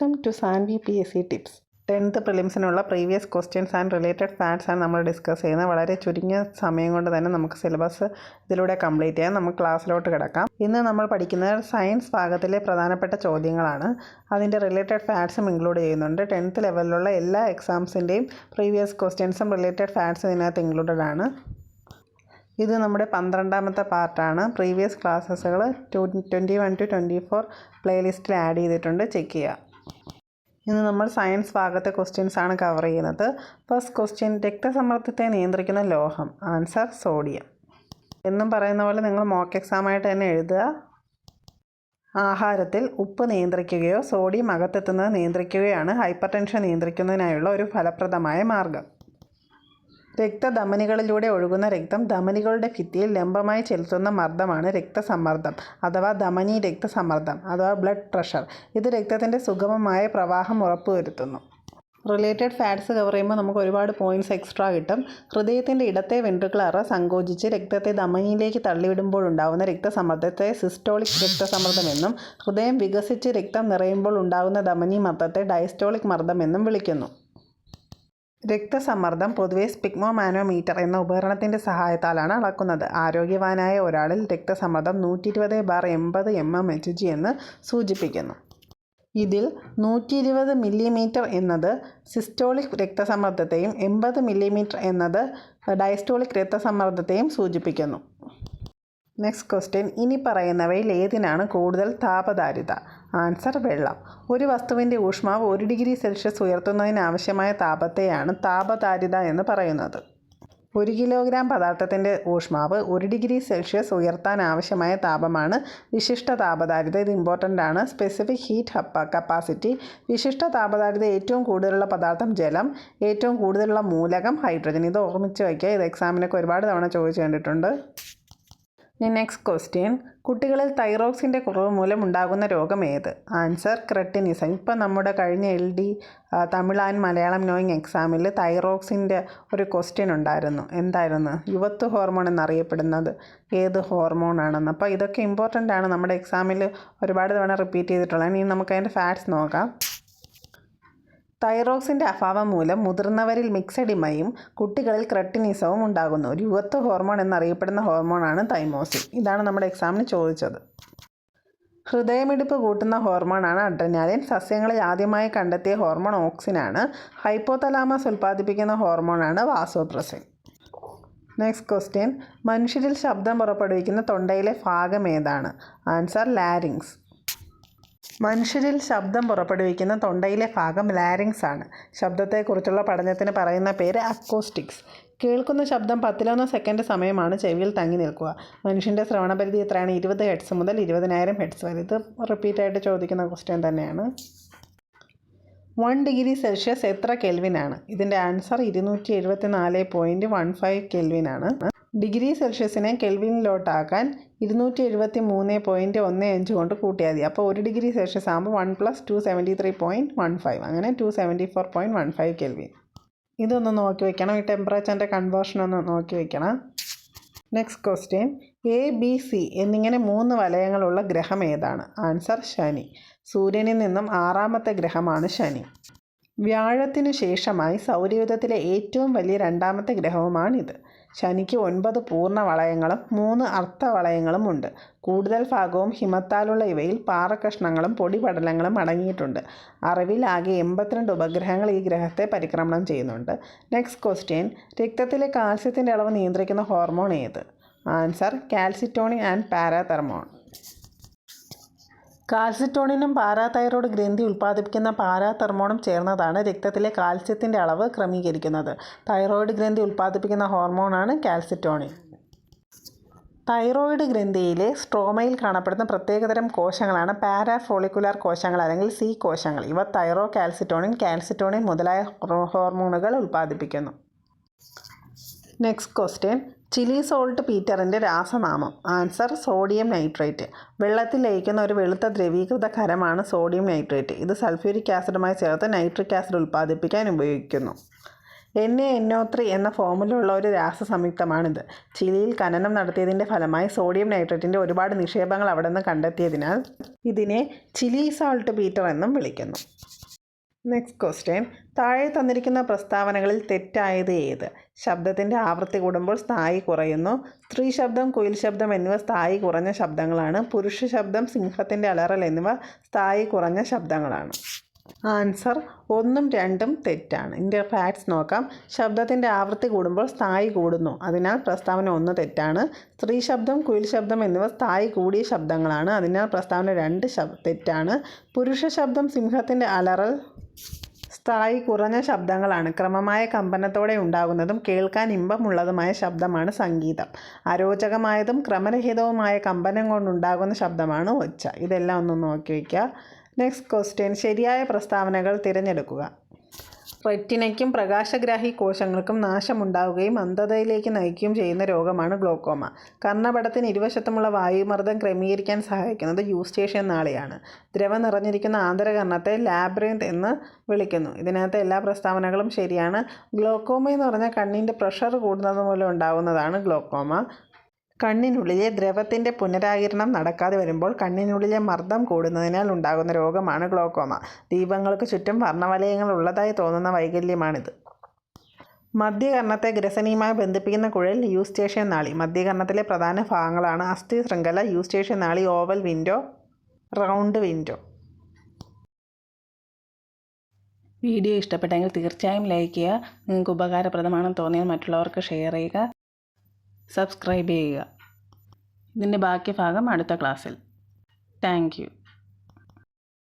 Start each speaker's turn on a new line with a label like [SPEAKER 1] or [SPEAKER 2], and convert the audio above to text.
[SPEAKER 1] Welcome to Sanvi P S C tips. Tenth പ്രിലിംസിനുള്ള previous questions and related facts ആണ് നമ്മൾ discuss ചെയ്യുന്നത്. വളരെ ചുരുങ്ങിയ സമയം കൊണ്ട് തന്നെ നമുക്ക് സിലബസ് ഇതിലൂടെ കംപ്ലീറ്റ് ചെയ്യാം. നമുക്ക് ക്ലാസ്സിലോട്ട് കിടക്കാം. ഇന്ന് നമ്മൾ പഠിക്കുന്നത് സയൻസ് ഭാഗത്തിലെ പ്രധാനപ്പെട്ട ചോദ്യങ്ങളാണ്. അതിന്റെ റിലേറ്റഡ് ഫാക്ട്സും ഇൻക്ലൂഡ് ചെയ്യുന്നുണ്ട്. ടെൻത്ത് ലെവലിലുള്ള എല്ലാ എക്സാംസിന്റെയും പ്രീവിയസ് ക്വസ്റ്റ്യൻസും റിലേറ്റഡ് ഫാക്ട്സും ഇതിനകത്ത് ഇൻക്ലൂഡഡ് ആണ്. ഇത് നമ്മുടെ പന്ത്രണ്ടാമത്തെ പാർട്ടാണ്. Previous ക്ലാസ്സസുകൾ twenty one two twenty four പ്ലേലിസ്റ്റിൽ add ചെയ്തിട്ടുണ്ട്. ചെക്ക് ചെയ്യുക. ഇന്ന് നമ്മൾ സയൻസ് ഭാഗത്തെ ക്വസ്റ്റ്യൻസ് ആണ് കവർ ചെയ്യുന്നത്. ഫസ്റ്റ് ക്വസ്റ്റ്യൻ രക്തസമ്മർദ്ദത്തെ നിയന്ത്രിക്കുന്ന ലോഹം ആൻസർ സോഡിയം എന്നും പറയുന്ന പോലെ നിങ്ങൾ മോക്ക് എക്സാമായിട്ട് തന്നെ എഴുതുക. ആഹാരത്തിൽ ഉപ്പ് നിയന്ത്രിക്കുകയോ സോഡിയം അകത്തെത്തുന്നത് നിയന്ത്രിക്കുകയാണ്. ഹൈപ്പർ ടെൻഷൻ നിയന്ത്രിക്കുന്നതിനായുള്ള ഒരു ഫലപ്രദമായ മാർഗം. രക്തധമനികളിലൂടെ ഒഴുകുന്ന രക്തം ധമനികളുടെ ഭിത്തിയിൽ ലംബമായി ചെലുത്തുന്ന മർദ്ദമാണ് രക്തസമ്മർദ്ദം അഥവാ ധമനി രക്തസമ്മർദ്ദം അഥവാ ബ്ലഡ് പ്രഷർ. ഇത് രക്തത്തിന്റെ സുഗമമായ പ്രവാഹം ഉറപ്പുവരുത്തുന്നു. റിലേറ്റഡ് ഫാറ്റ്സ് കവർ ചെയ്യുമ്പോൾ നമുക്ക് ഒരുപാട് പോയിന്റ്സ് എക്സ്ട്രാ കിട്ടും. ഹൃദയത്തിന്റെ ഇടത്തെ വെൻട്രിക്കിൾ അറ സങ്കോചിച്ച് രക്തത്തെ ധമനിയിലേക്ക് തള്ളിവിടുമ്പോഴുണ്ടാകുന്ന രക്തസമ്മർദ്ദത്തെ സിസ്റ്റോളിക് രക്തസമ്മർദ്ദമെന്നും ഹൃദയം വികസിച്ച് രക്തം നിറയുമ്പോൾ ഉണ്ടാകുന്ന ധമനി മർദ്ദത്തെ ഡയസ്റ്റോളിക് മർദ്ദമെന്നും വിളിക്കുന്നു. രക്തസമ്മർദ്ദം പൊതുവെ സ്പിഗ്മോമാനോമീറ്റർ എന്ന ഉപകരണത്തിന്റെ സഹായത്താലാണ് അളക്കുന്നത്. ആരോഗ്യവാനായ ഒരാളിൽ രക്തസമ്മർദ്ദം നൂറ്റി ഇരുപത് ബാർ എൺപത് എം എം എച്ച് ജി എന്ന് സൂചിപ്പിക്കുന്നു. ഇതിൽ നൂറ്റി ഇരുപത് മില്ലിമീറ്റർ എന്നത് സിസ്റ്റോളിക് രക്തസമ്മർദ്ദത്തെയും എൺപത് മില്ലിമീറ്റർ എന്നത് ഡയസ്റ്റോളിക് രക്തസമ്മർദ്ദത്തെയും സൂചിപ്പിക്കുന്നു. നെക്സ്റ്റ് ക്വസ്റ്റ്യൻ ഇനി പറയുന്നവയിൽ ഏതിനാണ് കൂടുതൽ താപധാരിത ആൻസർ വെള്ളം. ഒരു വസ്തുവിന്റെ ഊഷ്മാവ് ഒരു ഡിഗ്രി സെൽഷ്യസ് ഉയർത്തുന്നതിനാവശ്യമായ താപത്തെയാണ് താപധാരിത എന്ന് പറയുന്നത്. ഒരു കിലോഗ്രാം പദാർത്ഥത്തിന്റെ ഊഷ്മാവ് ഒരു ഡിഗ്രി സെൽഷ്യസ് ഉയർത്താൻ ആവശ്യമായ താപമാണ് വിശിഷ്ട താപധാരിത ഇത് ഇമ്പോർട്ടന്റ് ആണ്. സ്പെസിഫിക് ഹീറ്റ് ഹപ്പ കപ്പാസിറ്റി വിശിഷ്ട താപധാരിത ഏറ്റവും കൂടുതലുള്ള പദാർത്ഥം ജലം ഏറ്റവും കൂടുതലുള്ള മൂലകം ഹൈഡ്രജൻ. ഇത് ഓർമ്മിച്ച് വയ്ക്കുക. ഇത് എക്സാമിനൊക്കെ ഒരുപാട് തവണ ചോദിച്ചു കണ്ടിട്ടുണ്ട്. നെക്സ്റ്റ് ക്വസ്റ്റ്യൻ കുട്ടികളിൽ തൈറോക്സിന്റെ കുറവ് മൂലം ഉണ്ടാകുന്ന രോഗം ഏത്? ആൻസർ ക്രെട്ടിനിസം ഇപ്പം നമ്മുടെ കഴിഞ്ഞ L D Tamil and Malayalam knowing എക്സാമിൽ തൈറോക്സിന്റെ ഒരു ക്വസ്റ്റ്യൻ ഉണ്ടായിരുന്നു. എന്തായിരുന്നു? യുവത്വ ഹോർമോൺ എന്നറിയപ്പെടുന്നത്. ഏത് ഹോർമോണാണെന്ന് അപ്പോൾ ഇതൊക്കെ ഇമ്പോർട്ടന്റ് ആണ്. നമ്മുടെ എക്സാമിൽ ഒരുപാട് തവണ റിപ്പീറ്റ് ചെയ്തിട്ടുള്ളത് ഇനി നമുക്ക് അതിന്റെ ഫാക്ട്സ് നോക്കാം. തൈറോക്സിന്റെ അഭാവം മൂലം മുതിർന്നവരിൽ മിക്സഡിമയും കുട്ടികളിൽ ക്രെട്ടിനിസവും ഉണ്ടാകുന്നു. ഒരു യുവത്വ ഹോർമോൺ എന്നറിയപ്പെടുന്ന ഹോർമോണാണ് തൈമോസിൻ. ഇതാണ് നമ്മുടെ എക്സാമിന് ചോദിച്ചത്. ഹൃദയമിടിപ്പ് കൂട്ടുന്ന ഹോർമോണാണ് അഡ്രനാലിൻ. സസ്യങ്ങളിൽ ആദ്യമായി കണ്ടെത്തിയ ഹോർമോൺ ഓക്സിനാണ്. ഹൈപ്പോതലാമസ് ഉൽപ്പാദിപ്പിക്കുന്ന ഹോർമോണാണ് വാസോപ്രസിൻ. Next question. മനുഷ്യരിൽ ശബ്ദം പുറപ്പെടുവിക്കുന്ന തൊണ്ടയിലെ ഭാഗം ഏതാണ്? ആൻസർ ലാരിങ്സ് മനുഷ്യരിൽ ശബ്ദം പുറപ്പെടുവിക്കുന്ന തൊണ്ടയിലെ ഭാഗം ലാരിങ്സ് ആണ്. ശബ്ദത്തെക്കുറിച്ചുള്ള പഠനത്തിന് പറയുന്ന പേര് അക്കോസ്റ്റിക്സ് കേൾക്കുന്ന ശബ്ദം പത്തിലൊന്ന് സെക്കൻഡ് സമയമാണ് ചെവിയിൽ തങ്ങി നിൽക്കുക. മനുഷ്യന്റെ ശ്രവണപരിധി എത്രയാണ്? ഇരുപത് ഹെഡ്സ് മുതൽ ഇരുപതിനായിരം ഹെഡ്സ് വരെ. ഇത് റിപ്പീറ്റായിട്ട് ചോദിക്കുന്ന ക്വസ്റ്റ്യൻ തന്നെയാണ്. വൺ ഡിഗ്രി സെൽഷ്യസ് എത്ര കെൽവിനാണ് ഇതിന്റെ ആൻസർ ഇരുന്നൂറ്റി എഴുപത്തി നാല് പോയിന്റ് വൺ ഫൈവ് കെൽവിനാണ് ഡിഗ്രി സെൽഷ്യസിനെ കെൽവിനിലോട്ടാക്കാൻ ഇരുന്നൂറ്റി എഴുപത്തി മൂന്ന് പോയിന്റ് ഒന്ന് അഞ്ച് കൊണ്ട് കൂട്ടിയാൽ മതി. അപ്പോൾ ഒരു ഡിഗ്രി സെൽഷ്യസ് ആകുമ്പോൾ one plus two seventy three point one five അങ്ങനെ two seventy four point one five kelvin ഇതൊന്ന് നോക്കി വെക്കണം. ഈ ടെമ്പറേച്ചറിന്റെ കൺവേർഷൻ ഒന്ന് നോക്കി വെക്കണം. Next question A B C എന്നിങ്ങനെ മൂന്ന് വലയങ്ങളുള്ള ഗ്രഹം ഏതാണ്? ആൻസർ ശനി. സൂര്യനിൽ നിന്നും ആറാമത്തെ ഗ്രഹമാണ് ശനി. വ്യാഴത്തിനു ശേഷമായി സൗരയൂഥത്തിലെ ഏറ്റവും വലിയ രണ്ടാമത്തെ ഗ്രഹവുമാണിത്. ശനിക്ക് ഒൻപത് പൂർണ വളയങ്ങളും മൂന്ന് അർദ്ധവളയങ്ങളും ഉണ്ട്. കൂടുതൽ ഭാഗവും ഹിമത്താലുള്ള ഇവയിൽ പാറക്കഷ്ണങ്ങളും പൊടിപടലങ്ങളും അടങ്ങിയിട്ടുണ്ട്. അറിവിൽ ആകെ എൺപത്തിരണ്ട് ഉപഗ്രഹങ്ങൾ ഈ ഗ്രഹത്തെ പരിക്രമണം ചെയ്യുന്നുണ്ട്. നെക്സ്റ്റ് ക്വസ്റ്റ്യൻ രക്തത്തിലെ കാൽസ്യത്തിന്റെ അളവ് നിയന്ത്രിക്കുന്ന ഹോർമോൺ ഏത്? Answer calcitonin and parathormone. കാൽസിറ്റോണിനും parathyroid ഗ്രന്ഥി ഉൽപ്പാദിപ്പിക്കുന്ന പാരാതെർമോണും ചേർന്നതാണ് രക്തത്തിലെ കാൽസ്യത്തിന്റെ അളവ് ക്രമീകരിക്കുന്നത്. തൈറോയ്ഡ് ഗ്രന്ഥി ഉൽപ്പാദിപ്പിക്കുന്ന ഹോർമോണാണ് കാൽസിറ്റോണിൻ. തൈറോയിഡ് ഗ്രന്ഥിയിലെ സ്ട്രോമയിൽ കാണപ്പെടുന്ന പ്രത്യേകതരം കോശങ്ങളാണ് പാരാഫോളിക്കുലാർ കോശങ്ങൾ അല്ലെങ്കിൽ സി കോശങ്ങൾ. ഇവ തൈറോ കാൽസിറ്റോണിൻ കാൽസിറ്റോണിൻ മുതലായ ഹോർമോണുകൾ ഉൽപ്പാദിപ്പിക്കുന്നു. Next question. ചില്ലി സോൾട്ട് പീറ്ററിന്റെ രാസനാമം. Answer sodium nitrate. വെള്ളത്തിൽ ലയിക്കുന്ന ഒരു വെളുത്ത ദ്രവീകൃത ഖരമാണ് സോഡിയം നൈട്രേറ്റ്. ഇത് സൾഫ്യൂരിക് ആസിഡുമായി ചേർത്ത് നൈട്രിക് ആസിഡ് ഉൽപ്പാദിപ്പിക്കാൻ ഉപയോഗിക്കുന്നു. N A N O three എന്ന ഫോമിലുള്ള ഒരു രാസ സംയുക്തമാണിത് ചിലിയിൽ ഖനനം നടത്തിയതിന്റെ ഫലമായി സോഡിയം നൈട്രേറ്റിന്റെ ഒരുപാട് നിക്ഷേപങ്ങൾ അവിടെ നിന്ന് കണ്ടെത്തിയതിനാൽ ഇതിനെ ചിലി സോൾട്ട് പീറ്റർ എന്നും വിളിക്കുന്നു. നെക്സ്റ്റ് ക്വസ്റ്റ്യൻ താഴെ തന്നിരിക്കുന്ന പ്രസ്താവനകളിൽ തെറ്റായത് ഏത്? ശബ്ദത്തിന്റെ ആവൃത്തി കൂടുമ്പോൾ സ്ഥായി കുറയുന്നു. സ്ത്രീ ശബ്ദം കുയിൽ ശബ്ദം എന്നിവ സ്ഥായി കുറഞ്ഞ ശബ്ദങ്ങളാണ്. പുരുഷ ശബ്ദം സിംഹത്തിന്റെ അലറൽ എന്നിവ സ്ഥായി കുറഞ്ഞ ശബ്ദങ്ങളാണ്. ആൻസർ ഒന്നും രണ്ടും തെറ്റാണ്. ഇതിന്റെ ഫാക്ട്സ് നോക്കാം. ശബ്ദത്തിന്റെ ആവൃത്തി കൂടുമ്പോൾ സ്ഥായി കൂടുന്നു. അതിനാൽ പ്രസ്താവന ഒന്ന് തെറ്റാണ്. സ്ത്രീ ശബ്ദം കുയിൽ ശബ്ദം എന്നിവ സ്ഥായി കൂടിയ ശബ്ദങ്ങളാണ്. അതിനാൽ പ്രസ്താവന രണ്ട് തെറ്റാണ്. പുരുഷ ശബ്ദം സിംഹത്തിന്റെ അലറൽ സ്ഥായി കുറഞ്ഞ ശബ്ദങ്ങളാണ്. ക്രമമായ കമ്പനത്തോടെ ഉണ്ടാകുന്നതും കേൾക്കാൻ ഇമ്പമുള്ളതുമായ ശബ്ദമാണ് സംഗീതം. അരോചകമായതും ക്രമരഹിതവുമായ കമ്പനം കൊണ്ടുണ്ടാകുന്ന ശബ്ദമാണ് ഒച്ച. ഇതെല്ലാം ഒന്ന് നോക്കി വയ്ക്കുക. നെക്സ്റ്റ് ക്വസ്റ്റ്യൻ ശരിയായ പ്രസ്താവനകൾ തിരഞ്ഞെടുക്കുക. റെറ്റിനയ്ക്കും പ്രകാശഗ്രാഹി കോശങ്ങൾക്കും നാശമുണ്ടാവുകയും അന്ധതയിലേക്ക് നയിക്കുകയും ചെയ്യുന്ന രോഗമാണ് ഗ്ലോക്കോമ. കർണപടത്തിന് ഇരുവശത്തുമുള്ള വായുമർദ്ദം ക്രമീകരിക്കാൻ സഹായിക്കുന്നത് യൂസ്റ്റേഷ്യൻ നാളിയാണ്. ദ്രവം നിറഞ്ഞിരിക്കുന്ന ആന്തരകർണത്തെ ലാബ്രിന്ത് എന്ന് വിളിക്കുന്നു. ഇതിനകത്ത് എല്ലാ പ്രസ്താവനകളും ശരിയാണ്. ഗ്ലോക്കോമ എന്ന് പറഞ്ഞാൽ കണ്ണിന്റെ പ്രഷർ കൂടുന്നത് മൂലം ഉണ്ടാകുന്നതാണ് ഗ്ലോക്കോമ. കണ്ണിനുള്ളിലെ ദ്രവത്തിന്റെ പുനരാകിരണം നടക്കാതെ വരുമ്പോൾ കണ്ണിനുള്ളിലെ മർദ്ദം കൂടുന്നതിനാൽ ഉണ്ടാകുന്ന രോഗമാണ് ഗ്ലോക്കോമ. ദീപങ്ങൾക്ക് ചുറ്റും വർണവലയങ്ങൾ ഉള്ളതായി തോന്നുന്ന വൈകല്യമാണിത്. മധ്യകർണത്തെ ഗ്രസനിയുമായി ബന്ധിപ്പിക്കുന്ന കുഴൽ യൂസ്റ്റേഷ്യൻ നാളി. മധ്യകർണത്തിലെ പ്രധാന ഭാഗങ്ങളാണ് അസ്ഥി ശൃംഖല Eustachian നാളി oval window round window. Video ഇഷ്ടപ്പെട്ടെങ്കിൽ തീർച്ചയായും ലൈക്ക് ചെയ്യുക. നിങ്ങൾക്ക് ഉപകാരപ്രദമാണെന്ന് തോന്നിയാൽ മറ്റുള്ളവർക്ക് ഷെയർ ചെയ്യുക. സബ്സ്ക്രൈബ് ചെയ്യുക. ഇതിന്റെ ബാക്കി ഭാഗം അടുത്ത ക്ലാസ്സിൽ. Thank you.